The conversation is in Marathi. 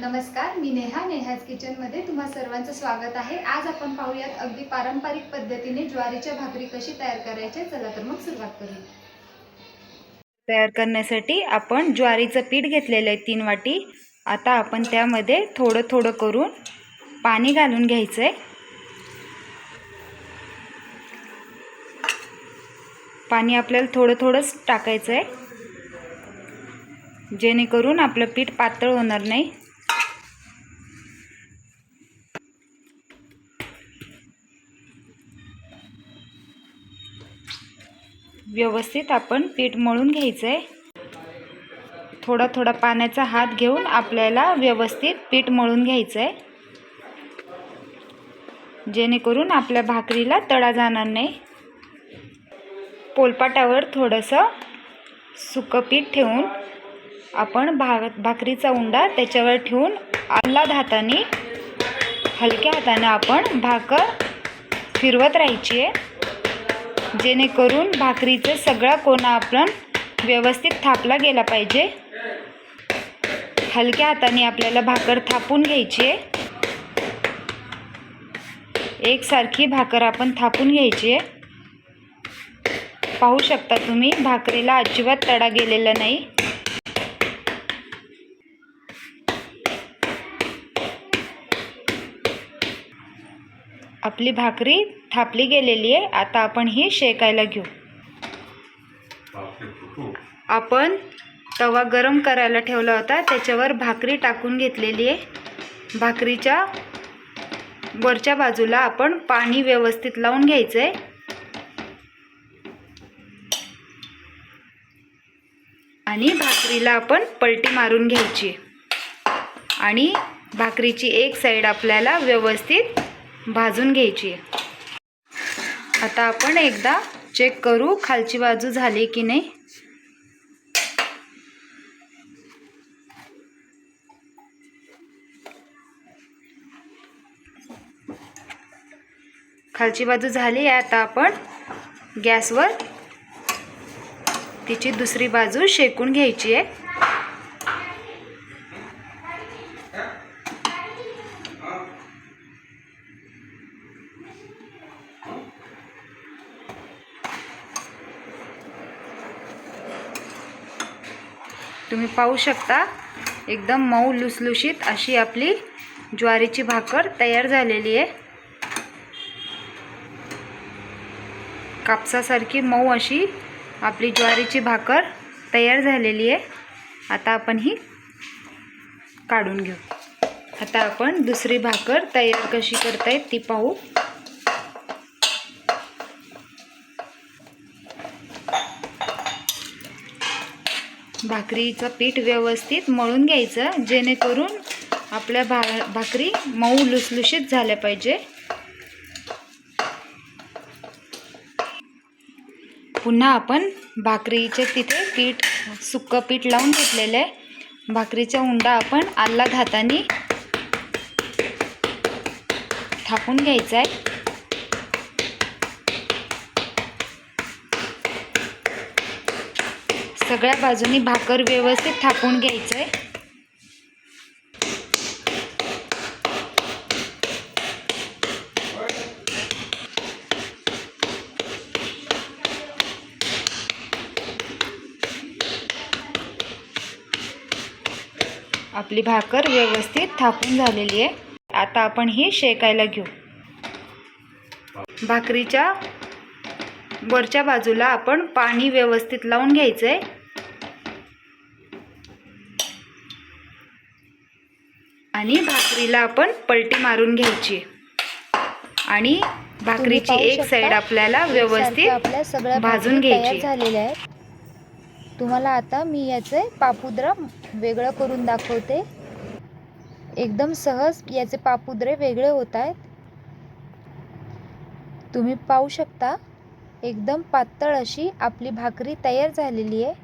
नमस्कार मी नेहा नेहाज किचनमध्ये तुम्हा सर्वांचं स्वागत आहे. आज आपण पाहूयात अगदी पारंपरिक पद्धतीने ज्वारीच्या भाकरी कशी तयार करायची चला तर मग सुरुवात करूया. तयार करण्यासाठी आपण ज्वारीचं पीठ घेतलेलं आहे तीन वाटी. आता आपण त्यामध्ये थोडं थोडं करून पाणी घालून घ्यायचं आहे पाणी आपल्याला थोडं थोडंच टाकायचं आहे जेणेकरून आपलं पीठ पातळ होणार नाही. व्यवस्थित आपण पीठ मळून घ्यायचं आहे थोडा थोडा पाण्याचा हात घेऊन आपल्याला व्यवस्थित पीठ मळून घ्यायचं आहे जेणेकरून आपल्या भाकरीला तडा जाणार नाही. पोलपाटावर थोडंसं सुकं पीठ ठेवून आपण भा भाकरीचा उंडा त्याच्यावर ठेवून आल्लाद हाताने हलक्या हाताने आपण भाकर फिरवत राहायची आहे. जेणेकरून भाकरीचं सगळा कोणा आपण व्यवस्थित थापला गेला पाहिजे. हलक्या हाताने आपल्याला भाकर थापून घ्यायची आहे. एकसारखी भाकर आपण थापून घ्यायची आहे. पाहू शकता तुम्ही भाकरीला अजिबात तडा गेलेला नाही. आपली भाकरी थापली गेलेली आहे. आता आपण ही शेकायला घेऊ. आपण तवा गरम करायला ठेवला होता. त्याच्यावर भाकरी टाकून घेतलेली आहे. भाकरीच्या वरच्या बाजूला आपण पाणी व्यवस्थित लावून घ्यायचं आहे आणि भाकरीला आपण पलटी मारून घ्यायची आणि भाकरीची एक साईड आपल्याला व्यवस्थित भाजून घ्यायची. आहे आता आपण एकदा चेक करू खालची बाजू झाली की नाही. खालची बाजू झाली आहे. आता आपण गॅसवर तिची दुसरी बाजू शेकून घ्यायची आहे. तुम्ही पाहू शकता एकदम मऊ लुसलुशीत अशी आपली ज्वारीची भाकर तयार झालेली आहे. कापसासारखी मऊ अशी आपली ज्वारीची भाकर तयार झालेली आहे. आता आपण ही काढून घेऊ. आता आपण दुसरी भाकर तयार कशी करतायत ती पाहू. भाकरीचं पीठ व्यवस्थित मळून घ्यायचं जेणेकरून आपल्या भा भाकरी मऊ लुसलुशीत झाल्या पाहिजे. पुन्हा आपण भाकरीचे तिथे पीठ सुक्कं पीठ लावून घेतलेलं आहे. भाकरीचा उंडा आपण आल्लाद हाताने थापून घ्यायचा आहे. सगळ्या बाजूनी भाकर व्यवस्थित थापून घ्यायचं आहे आपली भाकर व्यवस्थित थापून झालेली आहे. आता आपण ही शेकायला घेऊ. भाकरीच्या वरच्या बाजूला आपण पाणी व्यवस्थित लावून घ्यायचं आहे आणि भाकरीला आपण पलटी मारून घ्यायची. आणि भाकरीची एक साईड आपल्याला व्यवस्थित आपल्या सगळ्या भाजून घ्यायची. झालेल्या आहेत. तुम्हाला आता मी याचे पापुद्रा वेगळं करून दाखवते. एकदम सहज याचे पापुद्रे वेगळे होत आहेत. तुम्ही पाहू शकता एकदम पातळ अशी आपली भाकरी तयार झालेली आहे.